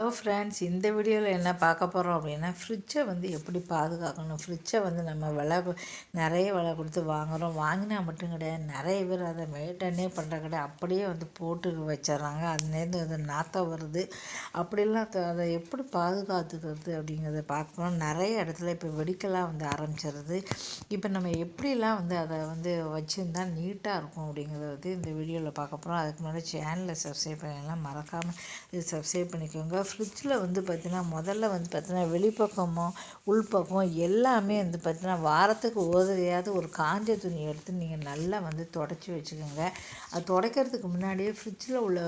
Hello friends இந்த வீடியோவில் என்ன பார்க்க போகிறோம் அப்படின்னா ஃப்ரிட்ஜை வந்து எப்படி பாதுகாக்கணும்? ஃப்ரிட்ஜை வந்து நம்ம விலை நிறைய விலை கொடுத்து வாங்குகிறோம் வாங்கினா மட்டும் கிடையாது. நிறைய பேர் அதை மெயின்டைனே பண்ணுற கிடையாது அப்படியே வந்து போட்டு வச்சிடுறாங்க. அதுலேருந்து வந்து நாற்றம் வருது. அப்படிலாம் அதை எப்படி பாதுகாத்துக்கிறது அப்படிங்கிறத பார்க்கணும். நிறைய இடத்துல இப்போ வெடிக்கலாம் வந்து ஆரம்பிச்சிருது. இப்போ நம்ம எப்படிலாம் வந்து அதை வந்து வச்சுருந்தா நீட்டாக இருக்கும் அப்படிங்கிறத வந்து இந்த வீடியோவில் பார்க்க போகிறோம் அதுக்கு முன்னாடி சேனலை சப்ஸ்கிரைப் பண்ணலாம் மறக்காமல் இது சப்ஸ்கிரைப் பண்ணிக்கோங்க. ஃப்ரிட்ஜில் வந்து பார்த்திங்கன்னா முதல்ல வந்து பார்த்தீங்கன்னா வெளிப்பக்கமும் உள்பக்கம் எல்லாமே வந்து பார்த்திங்கன்னா வாரத்துக்கு ஒரு ஒரு காஞ்ச துணி எடுத்து நீங்கள் நல்லா வந்து தொடச்சி வச்சுக்கோங்க. அது துடைக்கிறதுக்கு முன்னாடியே ஃப்ரிட்ஜில் உள்ள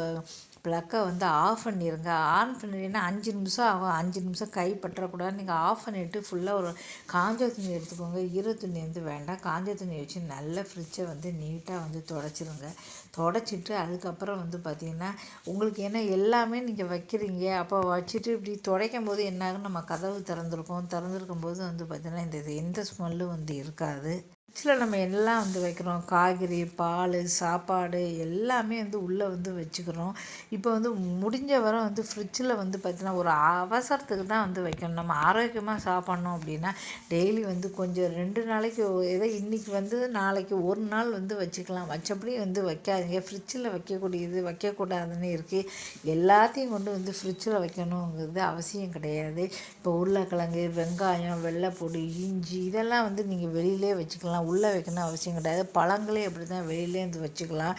ப்ளக்கை வந்து ஆஃப் பண்ணிடுங்க ஆன் பண்ணிட்டீங்கன்னா அஞ்சு நிமிஷம் ஆகும். அஞ்சு நிமிஷம் கை பற்றக்கூடாது. நீங்கள் ஆஃப் பண்ணிவிட்டு ஃபுல்லாக ஒரு காஞ்ச துணி எடுத்துக்கோங்க. ஈர துணி வந்து வேண்டாம். காஞ்ச துணி வச்சு நல்ல ஃப்ரிட்ஜை வந்து நீட்டாக வந்து தொடச்சிருங்க. தொடச்சிட்டு அதுக்கப்புறம் வந்து பார்த்திங்கன்னா உங்களுக்கு ஏன்னா எல்லாமே நீங்கள் வைக்கிறீங்க. அப்போ வச்சுட்டு இப்படி துடைக்கும் போது என்ன ஆகும்? நம்ம கதவு திறந்துருக்கோம். திறந்துருக்கும் போது வந்து பார்த்திங்கன்னா இந்த இது எந்த ஸ்மெல்லும் வந்து இருக்காது. ஃப்ரிட்ஜில் நம்ம எல்லாம் வந்து வைக்கிறோம். காய்கறி பால் சாப்பாடு எல்லாமே வந்து உள்ளே வந்து வச்சுக்கிறோம். இப்போ வந்து முடிஞ்ச வரை வந்து ஃப்ரிட்ஜில் வந்து பார்த்திங்கன்னா ஒரு அவசரத்துக்கு தான் வந்து வைக்கணும். நம்ம ஆரோக்கியமாக சாப்பிட்ணும் அப்படின்னா டெய்லி வந்து கொஞ்சம் ரெண்டு நாளைக்கு ஏதோ இன்றைக்கி வந்து நாளைக்கு ஒரு நாள் வந்து வச்சுக்கலாம். வச்சபடி வந்து வைக்காதீங்க. ஃப்ரிட்ஜில் வைக்கக்கூடியது வைக்கக்கூடாதுன்னு இருக்குது எல்லாத்தையும் கொண்டு வந்து ஃப்ரிட்ஜில் வைக்கணுங்கிறது அவசியம் கிடையாது. இப்போ உருளைக்கிழங்கு வெங்காயம் வெள்ளைப்பொடி இஞ்சி இதெல்லாம் வந்து நீங்கள் வெளியிலே வச்சுக்கலாம். உள்ளே வைக்கணும் அவசியம் கிடையாது. பழங்களே அப்படி தான் வெளியிலேருந்து வச்சுக்கலாம்.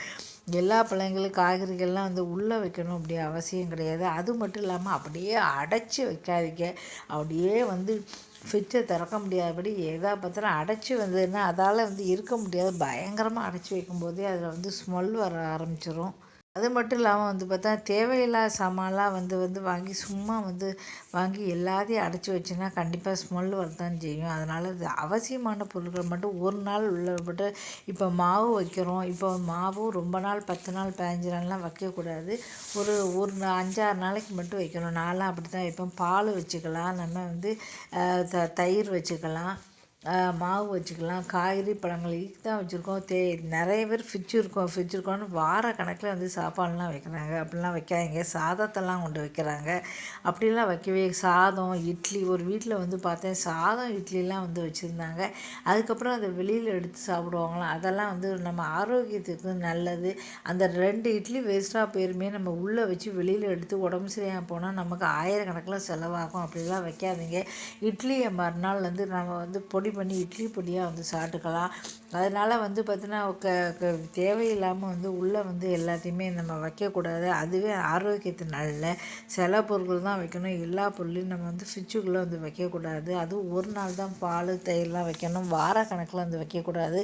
எல்லா பழங்களும் காய்கறிகள்லாம் வந்து உள்ளே வைக்கணும் அப்படி அவசியம் கிடையாது. அது மட்டும் இல்லாமல் அப்படியே அடைச்சி வைக்காதீங்க. அப்படியே வந்து ஃப்ரிட்ஜை திறக்க முடியாதபடி எதா பார்த்தாலும் அடைச்சி வந்ததுன்னா அதால் வந்து இருக்க முடியாது. பயங்கரமாக அடைச்சி வைக்கும்போதே அதில் வந்து ஸ்மெல் வர ஆரம்பிச்சிடும் அது மட்டும் இல்லாமல் வந்து பார்த்தா தேவையில்லாத சாமான்லாம் வந்து வந்து வாங்கி சும்மா வந்து வாங்கி எல்லாத்தையும் அடைச்சி வச்சுன்னா கண்டிப்பாக ஸ்மெல் வரதான் செய்யும். அதனால் இது அவசியமான பொருட்கள் மட்டும் ஒரு நாள் உள்ளப்பட்டு இப்போ மாவு வைக்கிறோம். இப்போ மாவும் ரொம்ப நாள் பத்து நாள் பதினஞ்சு நாள்லாம் வைக்கக்கூடாது. ஒரு ஒரு அஞ்சாறு நாளைக்கு மட்டும் வைக்கணும். நான்லாம் அப்படி தான் வைப்போம் பால் வச்சுக்கலாம். நம்ம வந்து த தயிர் வச்சுக்கலாம். மாவு வச்சுக்கலாம். காய்கறி பழங்கள் இதுக்கு தான் வச்சுருக்கோம். தே நிறைய பேர் ஃப்ரிட்ஜ் இருக்கும். ஃப்ரிட்ஜ் இருக்கோன்னு வார கணக்கில் வந்து சாப்பாடுலாம் வைக்கிறாங்க. அப்படிலாம் வைக்காதீங்க. சாதத்தெல்லாம் கொண்டு வைக்கிறாங்க. அப்படிலாம் வைக்கவே சாதம் இட்லி. ஒரு வீட்டில் வந்து பார்த்தேன் சாதம் இட்லிலாம் வந்து வச்சுருந்தாங்க. அதுக்கப்புறம் அதை வெளியில் எடுத்து சாப்பிடுவாங்களாம். அதெல்லாம் வந்து நம்ம ஆரோக்கியத்துக்கு நல்லது. அந்த ரெண்டு இட்லி வேஸ்ட்டாக போயிருமே. நம்ம உள்ளே வச்சு வெளியில் எடுத்து உடம்பு சரியாக போனால் நமக்கு ஆயிரக்கணக்கில் செலவாகும். அப்படிலாம் வைக்காதீங்க. இட்லியை மறுநாள் வந்து நம்ம வந்து பொடி பண்ணி இட்லி பொடியாக வந்து சாப்பிட்டுக்கலாம். அதனால் வந்து பார்த்தீங்கன்னா க க தேவையில்லாமல் வந்து உள்ளே வந்து எல்லாத்தையுமே நம்ம வைக்கக்கூடாது. அதுவே ஆரோக்கியத்து நல்ல சில பொருட்கள் தான் வைக்கணும். எல்லா பொருளையும் நம்ம வந்து ஃப்ரிட்ஜுக்குள்ளே வந்து வைக்கக்கூடாது. அதுவும் ஒரு நாள் தான் பால் தயிர்லாம் வைக்கணும். வார கணக்கில் வந்து வைக்கக்கூடாது.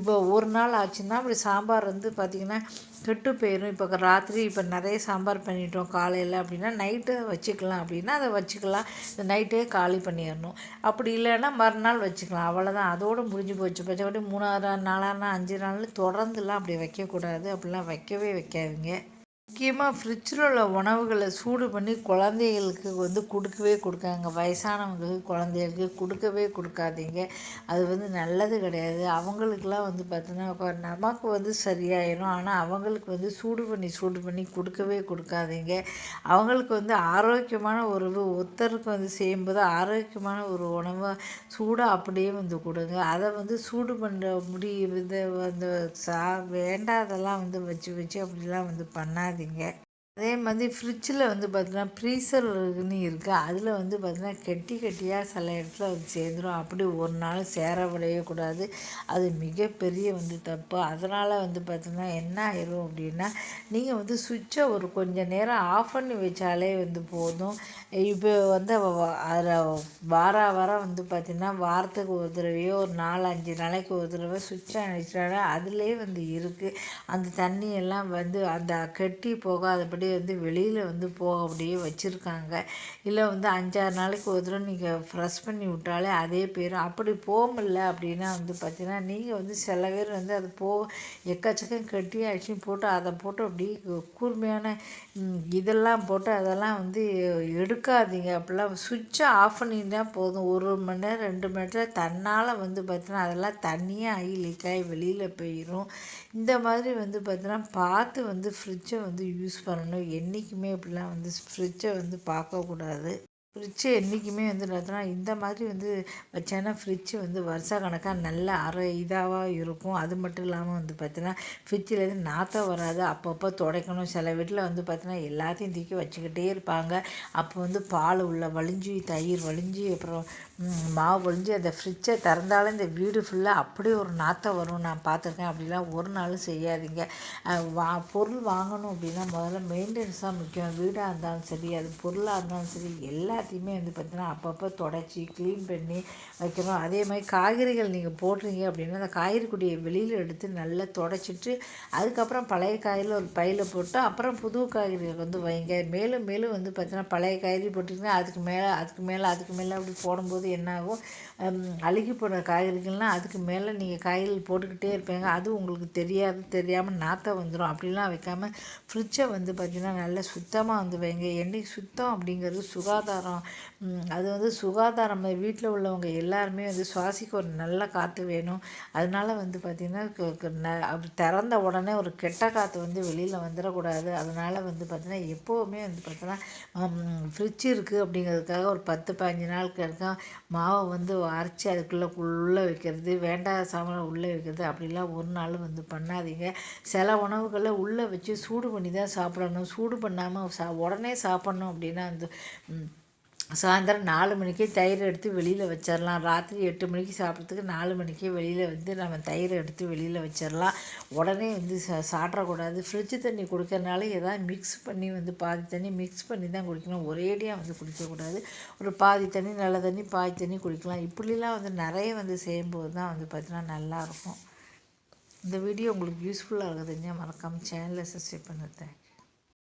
இப்போ ஒரு நாள் ஆச்சுன்னா அப்படி சாம்பார் வந்து பார்த்திங்கன்னா கெட்டு போயிடும் இப்போ ராத்திரி இப்போ நிறைய சாம்பார் பண்ணிட்டோம் காலையில் அப்படின்னா நைட்டு வச்சுக்கலாம். அப்படின்னா அதை வச்சுக்கலாம். இந்த நைட்டே காலி பண்ணிடணும். அப்படி இல்லைன்னா மறுநாள் வச்சுக்கலாம். அவ்வளோதான் அதோடு முடிஞ்சு போச்சு. பச்சைப்படி மூணாவது நாள் நாலாவது நாள் அஞ்சு நாள் தொடர்ந்துலாம் அப்படி வைக்கக்கூடாது. அப்படிலாம் வைக்கவே வைக்காதீங்க. முக்கியமாக ஃப்ரிட்ஜில் உள்ள உணவுகளை சூடு பண்ணி குழந்தைகளுக்கு வந்து கொடுக்கவே கொடுக்காங்க. வயசானவங்களுக்கு குழந்தைகளுக்கு கொடுக்கவே கொடுக்காதீங்க. அது வந்து நல்லது கிடையாது. அவங்களுக்குலாம் வந்து பார்த்தீங்கன்னா நமக்கு வந்து சரியாயிடும் ஆனால் அவங்களுக்கு வந்து சூடு பண்ணி சூடு பண்ணி கொடுக்கவே கொடுக்காதீங்க. அவங்களுக்கு வந்து ஆரோக்கியமான உறவு ஒத்தருக்கு ஒருத்தருக்கு வந்து செய்யும்போது ஆரோக்கியமான ஒரு உணவை சூடாக அப்படியே வந்து கொடுங்க. அதை வந்து சூடு பண்ணுற முடி இது வந்து சா வேண்டாதெல்லாம் வந்து வச்சு வச்சு அப்படிலாம் வந்து பண்ணாது பண்ணாதீங்க அதே மாதிரி ஃப்ரிட்ஜில் வந்து பார்த்தீங்கன்னா ஃப்ரீசர்னு இருக்குது அதில் வந்து பார்த்தீங்கன்னா கெட்டி கெட்டியாக சில இடத்துல வந்து சேர்ந்துடும் அப்படி ஒரு நாள் சேர விளையக்கூடாது அது மிகப்பெரிய வந்து தப்பு. அதனால் வந்து பார்த்திங்கன்னா என்ன ஆயிரும் அப்படின்னா நீங்கள் வந்து சுவிட்சை ஒரு கொஞ்சம் நேரம் ஆஃப் பண்ணி வச்சாலே வந்து போதும். இப்போ வந்து அதில் வார வாரம் வந்து பார்த்திங்கன்னா வாரத்துக்கு ஒரு தடவையோ ஒரு நாலு அஞ்சு நாளைக்கு ஒரு தடவை சுவிட்சை அணைச்சிட்டாலே அதுலேயே வந்து இருக்குது அந்த தண்ணியெல்லாம் வந்து அந்த கெட்டி போகாதபடி வந்து வெளியில் வந்து போக அப்படியே வச்சுருக்காங்க. இல்லை வந்து அஞ்சாறு நாளைக்கு ஒரு தடவை நீங்கள் ஃப்ரெஷ் பண்ணி விட்டாலே அதே போயிடும் அப்படி போக முடியல அப்படின்னா வந்து பார்த்திங்கன்னா நீங்கள் வந்து சில பேர் வந்து அது போ எக்கச்சக்கம் கட்டி அடிச்சு போட்டு அதை போட்டு அப்படியே கூர்மையான இதெல்லாம் போட்டு அதெல்லாம் வந்து எடுக்காதீங்க. அப்படிலாம் சுவிட்சை ஆஃப் பண்ணிட்டா போதும். ஒரு மணி நேரம் ரெண்டு மணி நேரத்தில் தன்னால் வந்து பார்த்தீங்கன்னா அதெல்லாம் தண்ணியாக ஆகி லீக் ஆகி வெளியில் போயிடும் இந்த மாதிரி வந்து பார்த்தீங்கன்னா பார்த்து வந்து ஃப்ரிட்ஜை வந்து யூஸ் பண்ணணும். பண்ணணும். என்றைக்குமே இப்படிலாம் வந்து ஃப்ரிட்ஜை வந்து பார்க்கக்கூடாது. ஃப்ரிட்ஜு என்றைக்குமே வந்து பார்த்தோன்னா இந்த மாதிரி வந்து வச்சேன்னா ஃப்ரிட்ஜு வந்து வருஷ கணக்காக நல்ல அரை இதாக இருக்கும். அது மட்டும் இல்லாமல் வந்து பார்த்தீங்கன்னா ஃப்ரிட்ஜிலேருந்து நாற்றம் வராது. அப்பப்போ துடைக்கணும். சில வீட்டில் வந்து பார்த்தீங்கன்னா எல்லாத்தையும் தூக்கி வச்சுக்கிட்டே இருப்பாங்க. அப்போ வந்து பால் உள்ள வழிஞ்சி தயிர் வழிஞ்சி அப்புறம் மாவு வழிஞ்சி அந்த ஃப்ரிட்ஜை திறந்தாலும் இந்த வீடு ஃபுல்லாக அப்படியே ஒரு நாற்றம் வரும். நான் பார்த்துருக்கேன் அப்படிலாம் ஒரு நாளும் செய்யாதீங்க. வா பொருள் வாங்கணும் அப்படின்னா முதல்ல மெயின்டெனன்ஸ் தான் முக்கியம். வீடாக இருந்தாலும் சரி அது பொருளாக இருந்தாலும் சரி எல்லா எல்லாத்தையுமே வந்து பார்த்திங்கன்னா அப்பப்போ தொடச்சி க்ளீன் பண்ணி வைக்கணும். அதே மாதிரி காய்கறிகள் நீங்கள் போடுறீங்க அப்படின்னா அந்த காய்கறி கொடியை வெளியில் எடுத்து நல்லா தொடச்சிட்டு அதுக்கப்புறம் பழைய காயில் ஒரு பையில் போட்டு அப்புறம் புது காய்கறிகள் வந்து வைங்க. மேலும் மேலும் வந்து பார்த்திங்கன்னா பழைய காய்கறி போட்டிங்கன்னா அதுக்கு மேலே அதுக்கு மேலே அதுக்கு மேலே அப்படி போடும்போது என்னாகும்? அழுகி போடுற காய்கறிகள்லாம் அதுக்கு மேலே நீங்கள் காய்கறி போட்டுக்கிட்டே இருப்பீங்க. அது உங்களுக்கு தெரியாது தெரியாமல் நாற்றம் வந்துடும் அப்படிலாம் வைக்காமல் ஃப்ரிட்ஜை வந்து பார்த்திங்கன்னா நல்லா சுத்தமாக வந்து வைங்க. என்றைக்கு சுத்தம் அப்படிங்கிறது சுகாதாரம் அப்புறம் அது வந்து சுகாதாரம் வீட்டில் உள்ளவங்க எல்லாருமே வந்து சுவாசிக்க ஒரு நல்ல காற்று வேணும். அதனால வந்து பார்த்திங்கன்னா அப்படி திறந்த உடனே ஒரு கெட்ட காற்று வந்து வெளியில் வந்துடக்கூடாது. அதனால் வந்து பார்த்திங்கன்னா எப்போவுமே வந்து பார்த்தோன்னா ஃப்ரிட்ஜ் இருக்குது அப்படிங்கிறதுக்காக ஒரு பத்து பதினஞ்சு நாளுக்கு இருக்க மாவை வந்து அரைச்சி அதுக்குள்ளே உள்ளே வைக்கிறது வேண்டாத சாமான் உள்ளே வைக்கிறது அப்படிலாம் ஒரு நாள் வந்து பண்ணாதீங்க. சில உணவுகளை உள்ளே வச்சு சூடு பண்ணி தான் சாப்பிடணும். சூடு பண்ணாமல் சா உடனே சாப்பிட்ணும் அப்படின்னா அந்த சாயந்தரம் நாலு மணிக்கே தயிர் எடுத்து வெளியில் வச்சிடலாம் ராத்திரி எட்டு மணிக்கு சாப்பிட்றதுக்கு நாலு மணிக்கே வெளியில் வந்து நம்ம தயிர் எடுத்து வெளியில் வச்சிடலாம் உடனே வந்து சா சாப்பிடக்கூடாது. ஃப்ரிட்ஜு தண்ணி கொடுக்கறனால எதாவது மிக்ஸ் பண்ணி வந்து பாதி தண்ணி மிக்ஸ் பண்ணி தான் குடிக்கணும். ஒரேடியாக வந்து குடிக்கக்கூடாது. ஒரு பாதி தண்ணி நல்ல தண்ணி பாதி தண்ணி குடிக்கலாம். இப்படிலாம் வந்து நிறைய வந்து செய்யும்போது தான் வந்து பார்த்திங்கன்னா நல்லாயிருக்கும் இந்த வீடியோ உங்களுக்கு யூஸ்ஃபுல்லாக இருக்குதுங்க மறக்காமல் சேனலை சப்ஸ்கிரைப் பண்ணுறேன்